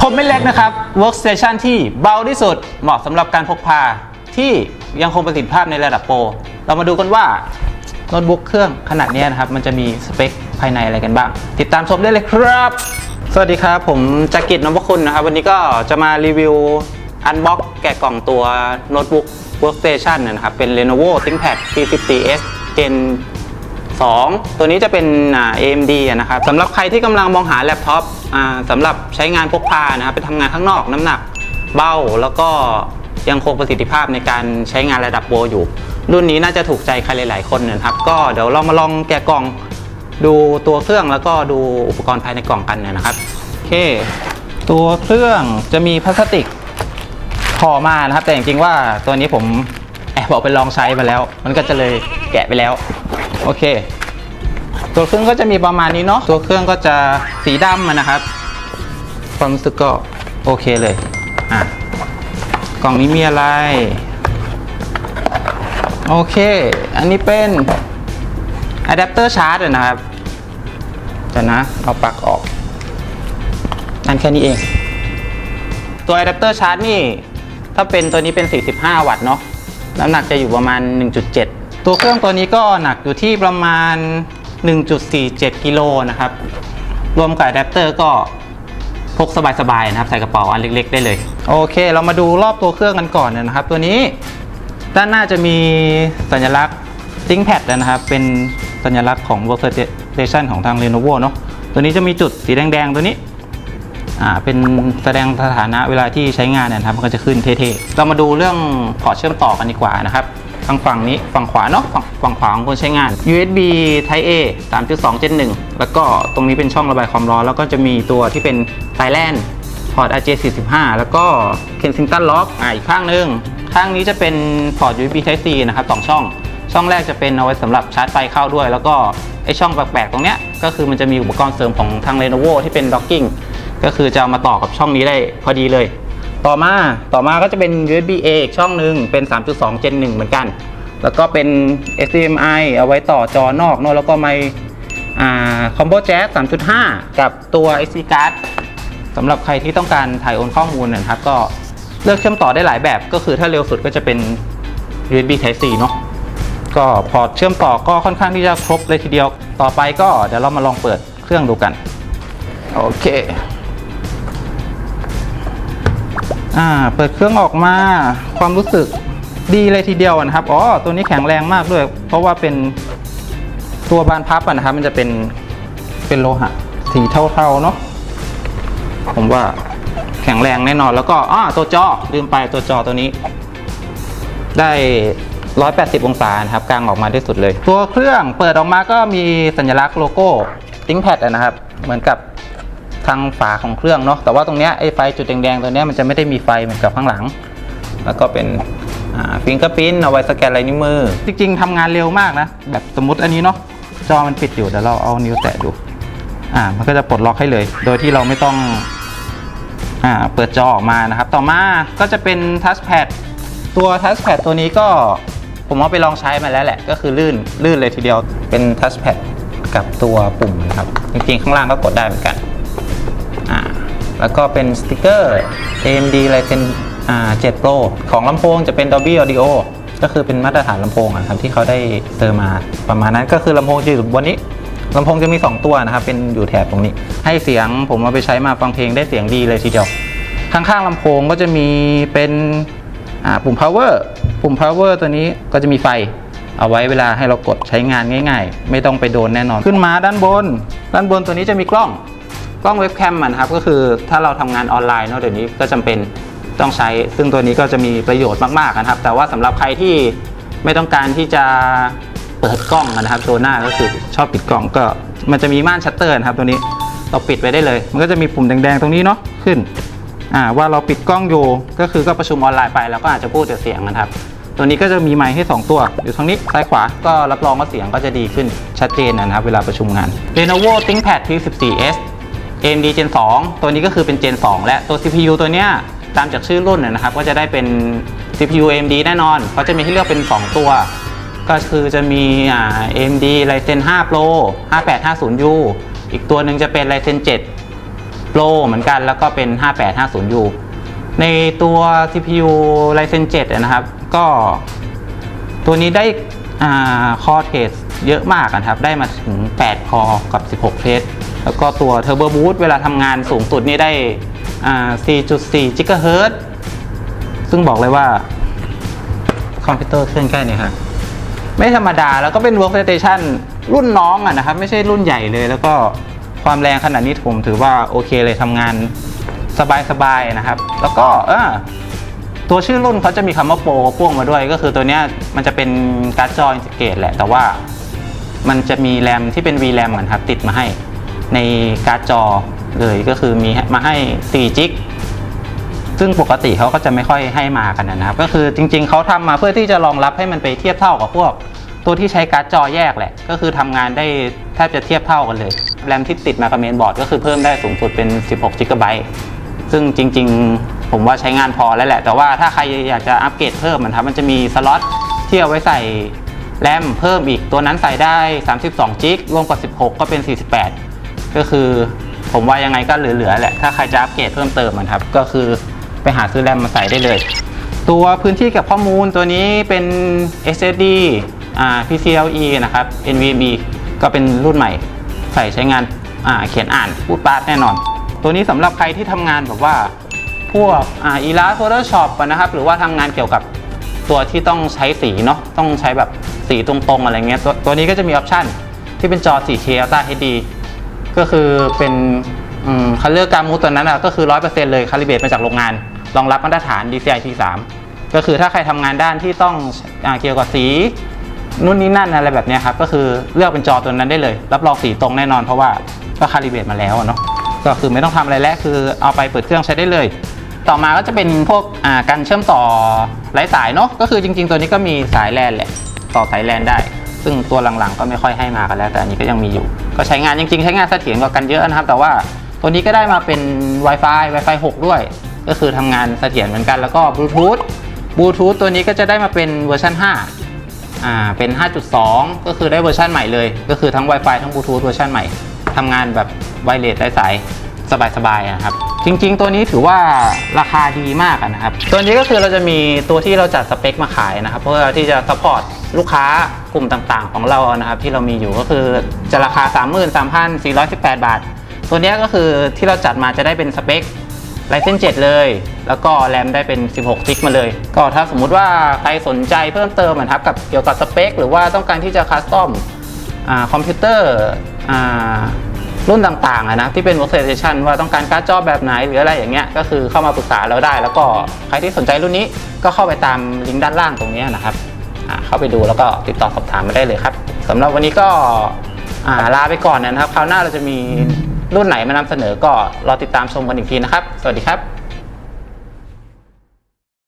ผมไม่เล็กนะครับ workstation ที่เบาที่สุดเหมาะสำหรับการพกพาที่ยังคงประสิทธิภาพในระดับโปร เรามาดูกันว่าโน้ตบุ๊กเครื่องขนาดนี้นะครับ มันจะมีสเปคภายในอะไรกันบ้าง ติดตามชมได้เลยครับ สวัสดีครับ ผมจักริดนพคุณนะครับ วันนี้ก็จะมารีวิวอันบ็อกแกะกล่องตัวโน้ตบุ๊ก workstation นะครับ เป็น Lenovo ThinkPad P50s Gen 2 ตัวนี้จะเป็นอ่า AMD อะนะครับสำหรับใครที่กำลังมองหาแล็ปท็อปอ่าสำหรับใช้งานพกพานะครับไปทำงานข้างนอกน้ำหนักเบาแล้วก็ยังคงประสิทธิภาพในการใช้งานระดับโปรอยู่ รุ่นนี้น่าจะถูกใจใครหลาย ๆ คนนะครับก็เดี๋ยวเรามาลองแกะกล่องดูตัวเครื่องแล้วก็ดูอุปกรณ์ภายในกล่องกันนะครับโอเค ตัวเครื่องจะมีพลาสติกพอมานะครับ แต่จริงๆว่าตัวนี้ผมแอบบอกไปลองใช้มาแล้ว มันก็จะเลยแกะไปแล้ว โอเค ตัวเครื่องก็จะมีประมาณนี้เนาะตัวเครื่องก็จะสีดำนะครับ ความรู้สึกก็โอเคเลยอะกล่องนี้มีอะไร โอเค อันนี้เป็นอะแดปเตอร์ชาร์จนะครับเดี๋ยวนะเอาปลั๊กออกนั่นแค่นี้เอง ตัวอะแดปเตอร์ชาร์จนี่ ถ้าเป็นตัวนี้เป็น 45 วัตต์เนาะน้ำหนักจะอยู่ประมาณ 1.7 ตัวเครื่องตัวนี้ก็หนักอยู่ที่ประมาณ 1.47กิโลนะครับ รวมกับอะแดปเตอร์ก็พกสบายๆนะครับ ใส่กระเป๋าอันเล็ก ๆ ได้เลย โอเค เรามาดูรอบตัวเครื่องกันก่อนนะครับ ตัวนี้ด้านหน้าจะมีสัญลักษณ์ ThinkPad นะครับ เป็นสัญลักษณ์ของ Workstation ของทาง Lenovo เนาะตัวนี้จะมีจุดสีแดง ๆ ตัวนี้อ่าเป็นแสดงสถานะเวลาที่ใช้งานเนี่ยนะครับมันก็จะขึ้นเท่ๆ เรามาดูเรื่องพอร์ตเชื่อมต่อกันดีกว่านะครับ ทางฝั่งนี้ฝั่งขวาเนาะฝั่งฝั่งขวาของคนใช้งาน USB Type A 3.2 Gen 1แล้วก็ตรงนี้เป็นช่องระบายความร้อน แล้วก็จะมีตัวที่เป็น Thailand พอร์ต RJ45 แล้วก็ Kensington Lock อ่าอีกข้างหนึง ข้างนี้จะเป็นพอร์ต USB Type C นะครับสองช่อง ช่องแรกจะเป็นเอาไว้สำหรับชาร์จไฟเข้าด้วย แล้วก็ไอช่องแปลกๆตรงเนี้ยก็คือมันจะมีอุปกรณ์เสริมของทาง Lenovo ที่เป็น docking ก็คือจะเอามาต่อกับช่องนี้ได้พอดีเลย ต่อมาต่อมาก็จะเป็น USB A อีกช่องหนึ่งเป็น 3.2 Gen 1 เหมือนกัน แล้วก็เป็น HDMI เอาไว้ต่อจอนอกเนอะแล้วก็ไมค์อ่า Combo Jack 3.5 กับตัว SD card สำหรับใครที่ต้องการถ่ายโอนข้อมูลนะครับ ก็เลือกเชื่อมต่อได้หลายแบบ ก็คือถ้าเร็วสุดก็จะเป็น USB Type C เนาะก็พอร์ตเชื่อมต่อก็ค่อนข้างที่จะครบเลยทีเดียว ต่อไปก็เดี๋ยวเรามาลองเปิดเครื่องดูกัน โอเค อ่าเปิดเครื่องออกมาความรู้สึกดีเลยทีเดียวนะครับอ๋อตัวนี้แข็งแรงมากด้วย เพราะว่าเป็นตัวบานพับนะครับ มันจะเป็นเป็นโลหะสีเทาๆเนาะผมว่าแข็งแรงแน่นอนแล้วก็อ่าตัวจอลืมไปตัวจอตัวนี้ ได้ 180 องศาครับกลางออกมาได้สุดเลย ตัวเครื่องเปิดออกมาก็มีสัญลักษณ์โลโก้ ThinkPad นะครับ เหมือนกับ ทางฝาของเครื่องเนาะแต่ว่าตรงเนี้ยไอ้ไฟจุดแดงๆตัวเนี้ยมันจะไม่ได้มีไฟเหมือนกับข้างหลัง แล้วก็เป็นฟิงเกอร์พิ้นเอาไว้สแกนลายนิ้วมือ จริงๆทำงานเร็วมากนะ แบบสมมติอันนี้เนาะจอมันปิดอยู่เดี๋ยวเราเอานิ้วแตะดูอ่ามันก็จะปลดล็อกให้เลย โดยที่เราไม่ต้องอ่าเปิดจอออกมานะครับ ต่อมาก็จะเป็นทัชแพดตัวทัชแพดตัวนี้ก็ผมเอาไปลองใช้มาแล้วแหละ ก็คือลื่นลื่นเลยทีเดียวเป็นทัชแพดกับตัวปุ่มนะครับ จริงๆ ข้างล่างก็กดได้เหมือนกัน แล้วก็เป็นสติกเกอร์ AMD Ryzen 7 Pro ของลำโพงจะเป็น Dolby Audio ก็คือเป็นมาตรฐานลำโพงอะครับที่เขาได้เซอร์มาประมาณนั้นก็คือลำโพงจะอยู่บนนี้ลำโพงจะมี 2 ตัวนะครับ เป็นอยู่แถบตรงนี้ ให้เสียงผมเอาไปใช้มาฟังเพลงได้เสียงดีเลยทีเดียว ข้างๆลำโพงก็จะมีเป็นปุ่ม power ปุ่ม power ตัวนี้ก็จะมีไฟ เอาไว้เวลาให้เรากดใช้งานง่าย ๆ ไม่ต้องไปโดนแน่นอน ขึ้นมาด้านบน ด้านบนตัวนี้จะมีกล้อง กล้องเว็บแคมอะนะครับก็คือถ้าเราทำงานออนไลน์เนาะเดี๋ยวนี้ก็จำเป็นต้องใช้ ซึ่งตัวนี้ก็จะมีประโยชน์มากๆนะครับ แต่ว่าสำหรับใครที่ไม่ต้องการที่จะเปิดกล้องนะครับตัวหน้าก็คือชอบปิดกล้องก็มันจะมีม่านชัตเตอร์นะครับตัวนี้เราปิดไว้ได้เลย มันก็จะมีปุ่มแดงๆตรงนี้เนาะขึ้นว่าเราปิดกล้องอยู่ก็คือก็ประชุมออนไลน์ไปแล้วก็อาจจะพูดแต่เสียงนะครับ ตัวนี้ก็จะมีไมค์ให้ 2 ตัว อยู่ทางนี้ซ้ายขวาก็รับรองว่าเสียงก็จะดีขึ้นชัดเจนนะครับ เวลาประชุมงาน Lenovo ThinkPad P14s AMD Gen 2 ตัวนี้ก็คือเป็น Gen 2 และตัว CPU ตัวเนี้ยตามจากชื่อรุ่นนะนะครับ ก็จะได้เป็น CPU AMD แน่นอนเขาจะมีให้เลือกเป็น 2 ตัว ก็คือจะมี AMD Ryzen 5 Pro 5850U อีกตัวหนึ่งจะเป็น Ryzen 7 Pro เหมือนกันแล้วก็เป็น 5850U ในตัว CPU Ryzen 7 นะครับ ก็ตัวนี้ได้อ่าคอเทสเยอะมากนะครับ ได้มาถึง 8 คอกับ 16 เทส แล้วก็ตัว Turbo Boost เวลาทำงานสูงสุดนี่ได้อ่า4.4 GHz ซึ่งบอกเลยว่าคอมพิวเตอร์เครื่องแค่นี้ครับไม่ธรรมดาแล้วก็เป็น workstation รุ่นน้องอะนะครับ ไม่ใช่รุ่นใหญ่เลย แล้วก็ความแรงขนาดนี้ผมถือว่าโอเคเลยทำงานสบายๆนะครับ แล้วก็เออตัวชื่อรุ่นเขาจะมีคำว่าโปรพ่วงมาด้วย ก็คือตัวนี้มันจะเป็นการ์ดจออินทิเกตแหละ แต่ว่ามันจะมีแรมที่เป็น VRAM เหมือนครับติดมาให้ ในการ์ดจอเลยก็คือมีมาให้4จิกซึ่งปกติเขาก็จะไม่ค่อยให้มากันนะครับ ก็คือจริงๆเขาทำมาเพื่อที่จะรองรับให้มันไปเทียบเท่ากับพวก ตัวที่ใช้การ์ดจอแยกแหละ ก็คือทำงานได้แทบจะเทียบเท่ากันเลย แรมที่ติดมากับเมนบอร์ดก็คือเพิ่มได้สูงสุดเป็น 16 g b ซึ่งจริงๆ ผมว่าใช้งานพอแล้วแหละ แต่ว่าถ้าใครอยากจะอัปเกรดเพิ่มมันครับมันจะมีสล็อตที่เอาไว้ใส่แรมเพิ่มอีกตัวนั้นใส่ได้ 32 g รวมกับ 16 ก็เป็น 48 ก็คือผมว่ายังไงก็เหลือๆแหละ ถ้าใครจะอัปเกรดเพิ่มเติมมันครับ ก็คือไปหาซื้อแรมมาใส่ได้เลย ตัวพื้นที่เกับข้อมูลตัวนี้เป็น SSD อ่า PCLE นะครับ NVMe ก็เป็นรุ่นใหม่ใส่ใช้งานอ่าเขียนอ่านพูดปาดแน่นอน ตัวนี้สำหรับใครที่ทำงานแบบว่าพวกอ่า Illustrator Photoshop อะนะครับ หรือว่าทำงานเกี่ยวกับตัวที่ต้องใช้สีเนาะต้องใช้แบบสีตรงๆอะไรเงี้ยตัวตัวนี้ก็จะมีออปชันที่เป็นจอ 4K Ultra HD ก็คือเป็นคัลเลอร์การมูตัวนั้นอะก็คือ 100%เลยคาลิเบตมาจากโรงงาน รองรับมาตรฐาน DCI T3 ก็คือถ้าใครทำงานด้านที่ต้องอเกี่ยวกับสีนู่นนี่นั่นอะไรแบบนี้ครับ ก็คือเลือกเป็นจอตัวนั้นได้เลย รับรองสีตรงแน่นอนเพราะว่าก็คาลิเบตมาแล้วเนาะก็คือไม่ต้องทำอะไรแล้วคือเอาไปเปิดเครื่องใช้ได้เลย ต่อมาก็จะเป็นพวกการเชื่อมต่อไร้สายเนาะก็คือจริง ๆ ตัวนี้ก็มีสายแลนแหละต่อสายแลนได้ ซึ่งตัวหลังๆ ก็ไม่ค่อยให้มากันแล้ว แต่อันนี้ก็ยังมีอยู่ ก็ใช้งานจริงๆ ใช้งานเสถียรกว่ากันเยอะนะครับ แต่ว่าตัวนี้ก็ได้มาเป็น Wi-Fi Wi-Fi 6 ด้วย ก็คือทำงานเสถียรเหมือนกันแล้วก็บลูทูธบลูทูธตัวนี้ก็จะได้มาเป็นเวอร์ชัน5อ่าเป็น 5.2 ก็คือได้เวอร์ชันใหม่เลย ก็คือทั้ง Wi-Fi ทั้งบลูทูธเวอร์ชันใหม่ทำงานแบบไวเลสไร้สายสบายๆนะครับ จริง ๆ ตัวนี้ถือว่าราคาดีมากนะครับ ตัวนี้ก็คือเราจะมีตัวที่เราจัดสเปคมาขายนะครับ เพื่อที่จะซัพพอร์ตลูกค้ากลุ่มต่างๆ ของเรานะครับ ที่เรามีอยู่ก็คือจะราคา 33,418 บาท ตัวนี้ก็คือที่เราจัดมาจะได้เป็นสเปค Ryzen 7เลย แล้วก็แรมได้เป็น 16จิกมาเลย ก็ถ้าสมมุติว่าใครสนใจเพิ่มเติมนะครับกับเกี่ยวกับสเปค หรือว่าต้องการที่จะคัสตอมอคอมพิวเตอร์อ รุ่นต่างๆอะนะที่เป็น workstation ว่าต้องการการ์ดจอแบบไหนหรืออะไรอย่างเงี้ยก็คือเข้ามาปรึกษาเราได้ แล้วก็ใครที่สนใจรุ่นนี้ก็เข้าไปตามลิงก์ด้านล่างตรงนี้นะครับอ่าเข้าไปดูแล้วก็ติดต่อสอบถามมาได้เลยครับสำหรับวันนี้ก็อ่าลาไปก่อนนะครับคราวหน้าเราจะมีรุ่นไหนมานำเสนอก็รอติดตามชมกันอีกทีนะครับ สวัสดีครับ